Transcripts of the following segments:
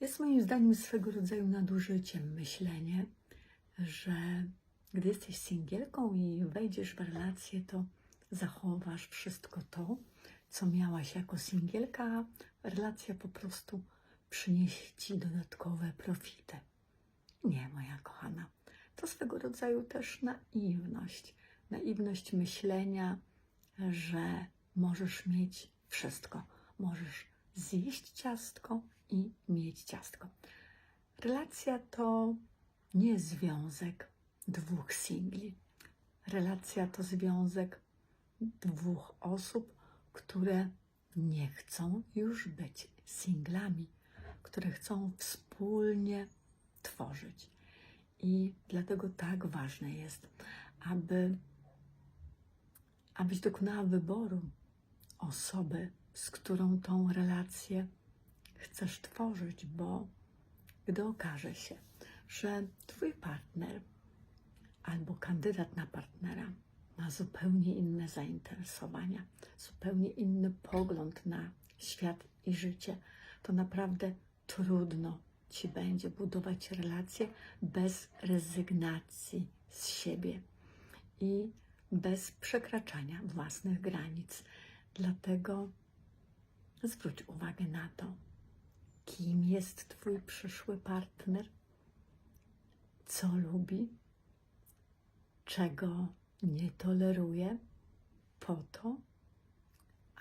Jest moim zdaniem swego rodzaju nadużyciem myślenie, że gdy jesteś singielką i wejdziesz w relację, to zachowasz wszystko to, co miałaś jako singielka, a relacja po prostu przyniesie ci dodatkowe profity. Nie, moja kochana. To swego rodzaju też naiwność. Naiwność myślenia, że możesz mieć wszystko. Możesz zjeść ciastko i mieć ciastko. Relacja to nie związek dwóch singli. Relacja to związek dwóch osób, które nie chcą już być singlami, które chcą wspólnie tworzyć. I dlatego tak ważne jest, aby, abyś dokonała wyboru osoby, z którą tą relację chcesz tworzyć, bo gdy okaże się, że Twój partner albo kandydat na partnera ma zupełnie inne zainteresowania, zupełnie inny pogląd na świat i życie, to naprawdę trudno ci będzie budować relacje bez rezygnacji z siebie i bez przekraczania własnych granic. Dlatego zwróć uwagę na to, kim jest Twój przyszły partner, co lubi, czego nie toleruje, po to,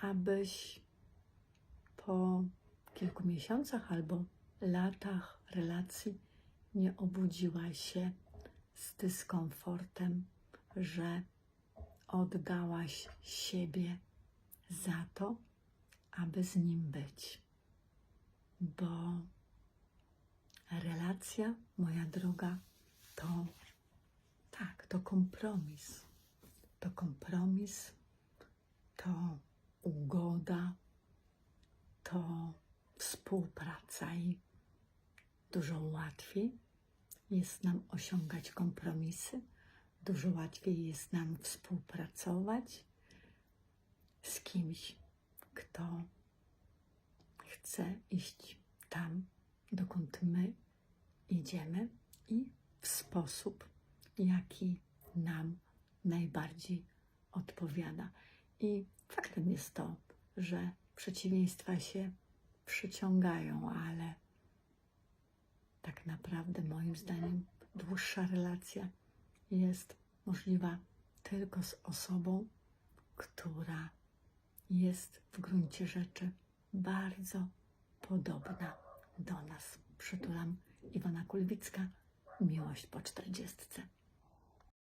abyś po kilku miesiącach albo latach relacji nie obudziła się z dyskomfortem, że oddałaś siebie za to, aby z nim być. Bo relacja, moja droga, to tak, to kompromis. To kompromis, to ugoda, to współpraca i dużo łatwiej jest nam osiągać kompromisy, dużo łatwiej jest nam współpracować z kimś, kto chce iść tam, dokąd my idziemy i w sposób, jaki nam najbardziej odpowiada. I faktem jest to, że przeciwieństwa się przyciągają, ale tak naprawdę moim zdaniem dłuższa relacja jest możliwa tylko z osobą, która jest w gruncie rzeczy bardzo podobna do nas. Przytulam Iwona Kulwicka, miłość po czterdziestce.